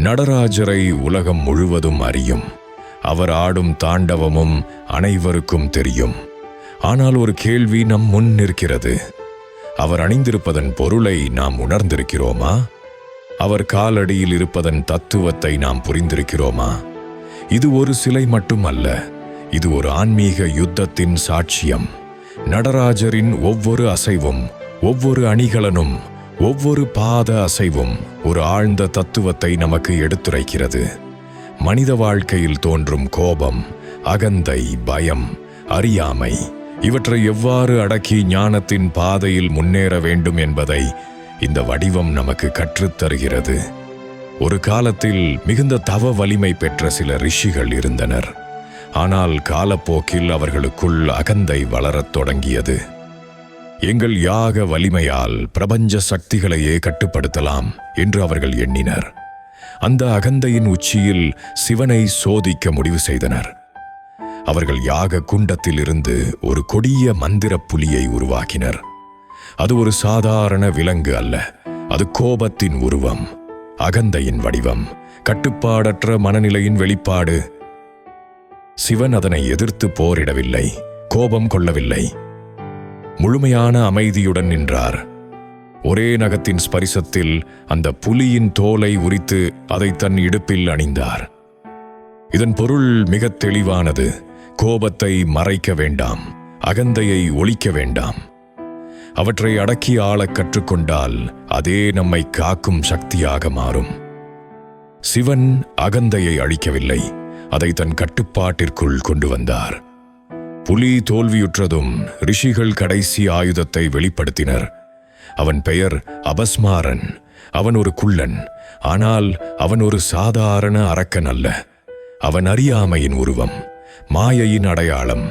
நடராஜரை உலகம் முழுவதும் அறியும். அவர் ஆடும் தாண்டவமும் அனைவருக்கும் தெரியும். ஆனால் ஒரு கேள்வி நம் முன் நிற்கிறது. அவர் அணிந்திருப்பதன் பொருளை நாம் உணர்ந்திருக்கிறோமா? அவர் காலடியில் இருப்பதன் தத்துவத்தை நாம் புரிந்திருக்கிறோமா? இது ஒரு சிலை மட்டுமல்ல. இது ஒரு ஆன்மீக யுத்தத்தின் சாட்சியம். நடராஜரின் ஒவ்வொரு அசைவும் ஒவ்வொரு அணிகலனும் ஒவ்வொரு பாத அசைவும் ஒரு ஆழ்ந்த தத்துவத்தை நமக்கு எடுத்துரைக்கிறது. மனித வாழ்க்கையில் தோன்றும் கோபம் அகந்தை பயம் அறியாமை இவற்றை எவ்வாறு அடக்கி ஞானத்தின் பாதையில் முன்னேற வேண்டும் என்பதை இந்த வடிவம் நமக்கு கற்றுத்தருகிறது ஒரு காலத்தில் மிகுந்த தவ வலிமை பெற்ற சில ரிஷிகள் இருந்தனர். ஆனால் காலப்போக்கில் அவர்களுக்குள் அகந்தை வளரத் தொடங்கியது. எங்கள் யாக வலிமையால் பிரபஞ்ச சக்திகளையே கட்டுப்படுத்தலாம் என்று அவர்கள் எண்ணினர். அந்த அகந்தையின் உச்சியில் சிவனை சோதிக்க முடிவு செய்தனர். அவர்கள் யாக குண்டத்திலிருந்து ஒரு கொடிய மந்திர புலியை உருவாக்கினர். அது ஒரு சாதாரண விலங்கு அல்ல அது கோபத்தின் உருவம் அகந்தையின் வடிவம் கட்டுப்பாடற்ற மனநிலையின் வெளிப்பாடு. சிவன் அதனை எதிர்த்து போரிடவில்லை கோபம் கொள்ளவில்லை. முழுமையான அமைதியுடன் நின்றார். ஒரே நகத்தின் ஸ்பரிசத்தில் அந்த புலியின் தோலை உரித்து அதை தன் இடுப்பில் அணிந்தார். இதன் பொருள் மிகத் தெளிவானது. கோபத்தை மறைக்க வேண்டாம். அகந்தையை ஒழிக்க வேண்டாம். அவற்றை அடக்கி ஆளக் கற்றுக்கொண்டால் அதே நம்மை காக்கும் சக்தியாக மாறும். சிவன் அகந்தையை அழிக்கவில்லை. அதை தன் கட்டுப்பாட்டிற்குள் கொண்டு வந்தார். புலி தோல்வியுற்றதும் ரிஷிகள் கடைசி ஆயுதத்தை வெளிப்படுத்தினர். அவன் பெயர் அபஸ்மாரன். அவன் ஒரு குள்ளன். ஆனால் அவன் ஒரு சாதாரண அரக்கன் அல்ல. அவன் அறியாமையின் உருவம் மாயையின் அடையாளம்.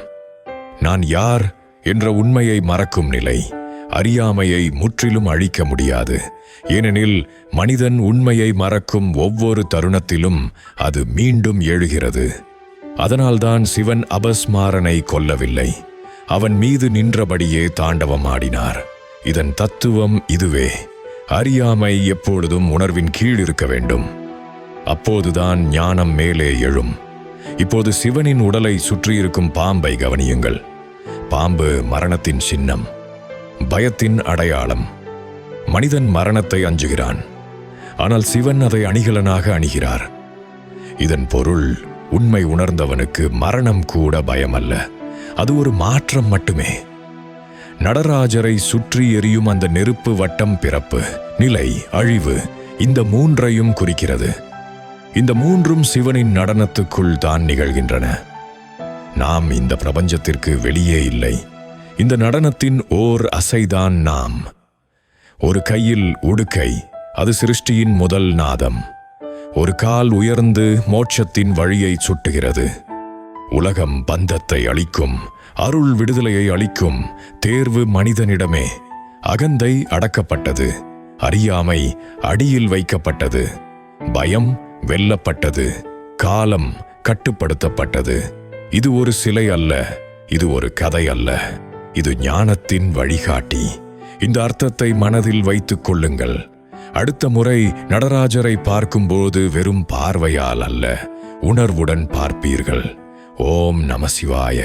நான் யார் என்ற உண்மையை மறக்கும் நிலை அறியாமையை முற்றிலும் அழிக்க முடியாது. ஏனெனில் மனிதன் உண்மையை மறக்கும் ஒவ்வொரு தருணத்திலும் அது மீண்டும் எழுகிறது. அதனால்தான் சிவன் அபஸ்மாரனை கொல்லவில்லை. அவன் மீது நின்றபடியே தாண்டவமாடினார். இதன் தத்துவம் இதுவே. அறியாமை எப்பொழுதும் உணர்வின் கீழ் இருக்க வேண்டும். அப்போதுதான் ஞானம் மேலே எழும். இப்போது சிவனின் உடலை சுற்றியிருக்கும் பாம்பை கவனியுங்கள். பாம்பு மரணத்தின் சின்னம். பயத்தின் அடையாளம். மனிதன் மரணத்தை அஞ்சுகிறான். ஆனால் சிவன் அதை அணிகலனாக அணிகிறார். இதன் பொருள் உண்மை உணர்ந்தவனுக்கு மரணம் கூட பயமல்ல. அது ஒரு மாற்றம் மட்டுமே. நடராஜரை சுற்றி எரியும் அந்த நெருப்பு வட்டம் பிறப்பு நிலை அழிவு இந்த மூன்றையும் குறிக்கிறது. இந்த மூன்றும் சிவனின் நடனத்துக்குள் தான் நிகழ்கின்றன. நாம் இந்த பிரபஞ்சத்திற்கு வெளியே இல்லை. இந்த நடனத்தின் ஓர் அசைதான் நாம். ஒரு கையில் உடுக்கை அது சிருஷ்டியின் முதல் நாதம். ஒரு கால் உயர்ந்து மோட்சத்தின் வழியை சுட்டுகிறது. உலகம் பந்தத்தை அளிக்கும் அருள் விடுதலையை அளிக்கும் தேர்வு மனிதனிடமே அகந்தை அடக்கப்பட்டது அறியாமை அடியில் வைக்கப்பட்டது பயம் வெல்லப்பட்டது காலம் கட்டுப்படுத்தப்பட்டது. இது ஒரு சிலை அல்ல இது ஒரு கதை அல்ல இது ஞானத்தின் வழிகாட்டி. இந்த அர்த்தத்தை மனதில் வைத்துக் கொள்ளுங்கள். அடுத்த முறை நடராஜரை பார்க்கும்போது வெறும் பார்வையால் அல்ல உணர்வுடன் பார்ப்பீர்கள். ஓம் நமசிவாய